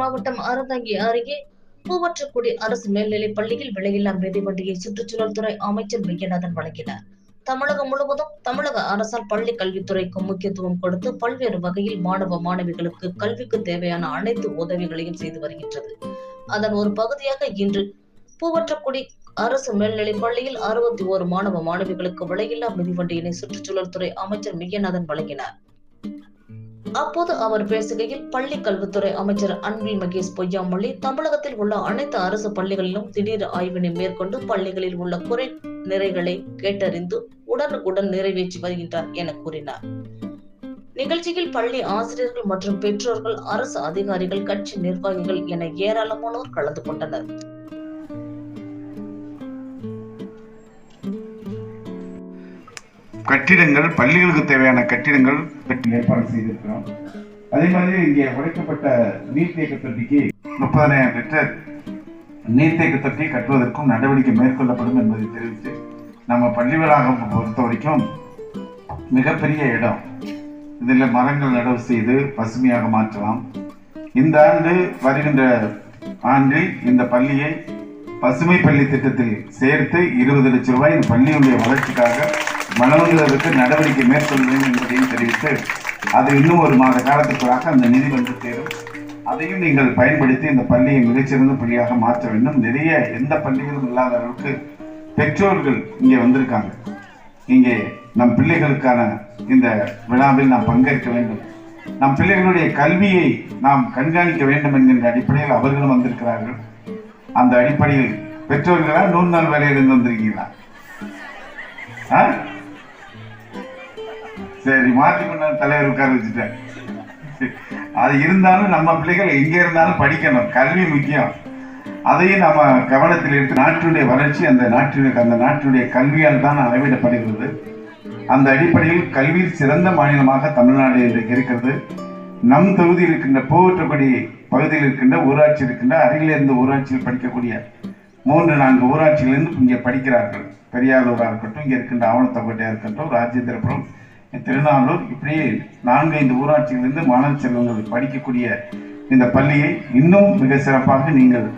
மாவட்டம் அறந்தாங்கி அருகே பூவற்றக்குடி அரசு மேல்நிலைப் பள்ளியில் விலையில்லா மிதிவண்டியை சுற்றுச்சூழல் துறை அமைச்சர் மெய்யநாதன் வழங்கினார். தமிழகம் முழுவதும் தமிழக அரசால் பள்ளி கல்வித்துறைக்கு முக்கியத்துவம் கொடுத்து பல்வேறு வகையில் மாணவ மாணவிகளுக்கு கல்விக்கு தேவையான அனைத்து உதவிகளையும் செய்து வருகின்றது. அதன் ஒரு பகுதியாக இன்று பூவற்றக்குடி அரசு மேல்நிலைப் பள்ளியில் அறுபத்தி ஓரு மாணவ மாணவிகளுக்கு விலையில்லா மிதிவண்டியினை சுற்றுச்சூழல் துறை அமைச்சர் மிகநாதன் வழங்கினார். அப்போது அவர் பேசுகையில் பள்ளி கல்வித்துறை அமைச்சர் அன்பில் மகேஷ் பொய்யாமொழி தமிழகத்தில் உள்ள அனைத்து அரசு பள்ளிகளிலும் திடீர் ஆய்வினை மேற்கொண்டு பள்ளிகளில் உள்ள குறை நிறைகளை கேட்டறிந்து உடனுக்குடன் நிறைவேற்றி வருகின்றார் என கூறினார். நிகழ்ச்சியில் பள்ளி ஆசிரியர்கள் மற்றும் பெற்றோர்கள் அரசு அதிகாரிகள் கட்சி நிர்வாகிகள் என ஏராளமானோர் கலந்து கொண்டனர். கட்டிடங்கள் பள்ளிகளுக்கு தேவையான கட்டிடங்கள் கட்டி ஏற்பாடு செய்திருக்கிறோம். அதே மாதிரி இங்கே உடைக்கப்பட்ட நீர்த்தேக்க தொட்டிக்கு முப்பதனாயிரம் லிட்டர் நீர்த்தேக்க தொட்டி கட்டுவதற்கும் நடவடிக்கை மேற்கொள்ளப்படும் என்பதை தெரிவித்து நம்ம பள்ளி வளாகம் பொறுத்த வரைக்கும் மிகப்பெரிய இடம். இதில் மரங்கள் நடவு செய்து பசுமையாக மாற்றலாம். இந்த ஆண்டு வருகின்ற ஆண்டில் இந்த பள்ளியை பசுமை பள்ளி திட்டத்தில் சேர்த்து இருபது லட்சம் ரூபாய் இந்த பள்ளியுடைய வளர்ச்சிக்காக வழங்குவதற்கு நடவடிக்கை மேற்கொள்ள வேண்டும் என்பதையும் தெரிவித்து அது இன்னும் ஒரு மாத காலத்துக்குள்ளாக அந்த நிதி வந்து சேரும். அதையும் நீங்கள் பயன்படுத்தி இந்த பள்ளியை மிகச்சிறந்த பள்ளியாக மாற்ற வேண்டும். நிறைய எந்த பள்ளிகளும் இல்லாத அளவுக்கு பெற்றோர்கள் இங்கே வந்திருக்காங்க. இங்கே நம் பிள்ளைகளுக்கான இந்த விழாவில் நாம் பங்கேற்க வேண்டும். நம் பிள்ளைகளுடைய கல்வியை நாம் கண்காணிக்க வேண்டும் என்கின்ற அடிப்படையில் அவர்களும் வந்திருக்கிறார்கள். அந்த அடிப்படையில் பெற்றோர்களா நூறு நாள் வேலையிலிருந்து வந்திருக்கீங்களா? ஆ? சரி மாற்றி பண்ண தலைவர் உட்கார வச்சுட்டேன். அது இருந்தாலும் நம்ம பிள்ளைகள் எங்கே இருந்தாலும் படிக்கணும். கல்வி முக்கியம். அதையும் நம்ம கவனத்தில் எடுத்து நாட்டினுடைய வளர்ச்சி அந்த நாட்டினுடைய அந்த நாட்டினுடைய கல்வியால் தான் அளவிடப்படுகிறது. அந்த அடிப்படையில் கல்வியில் சிறந்த மாநிலமாக தமிழ்நாடு இருக்கிறது. நம் தொகுதியில் இருக்கின்ற பூவற்றக்குடி பகுதியில் இருக்கின்ற ஊராட்சி இருக்கின்ற அருகில் இருந்த ஊராட்சியில் படிக்கக்கூடிய மூன்று நான்கு ஊராட்சியிலிருந்து இங்கே படிக்கிறார்கள். பெரியாரூராக இருக்கட்டும் இங்கே இருக்கின்ற ஆவணத்தக்கோட்டையாக இருக்கட்டும் ராஜேந்திரபுரம் திருநாளூர் இப்படியே நான்கு ஐந்து ஊராட்சியிலிருந்து மாணவ செல்வங்கள் படிக்கக்கூடிய இந்த பள்ளியை இன்னும் மிக சிறப்பாக நீங்கள்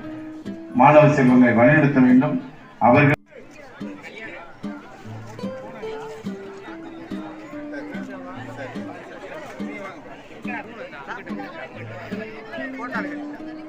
மாணவ செல்வங்களை வழிநடத்த வேண்டும். அவர்கள் போட்டாங்க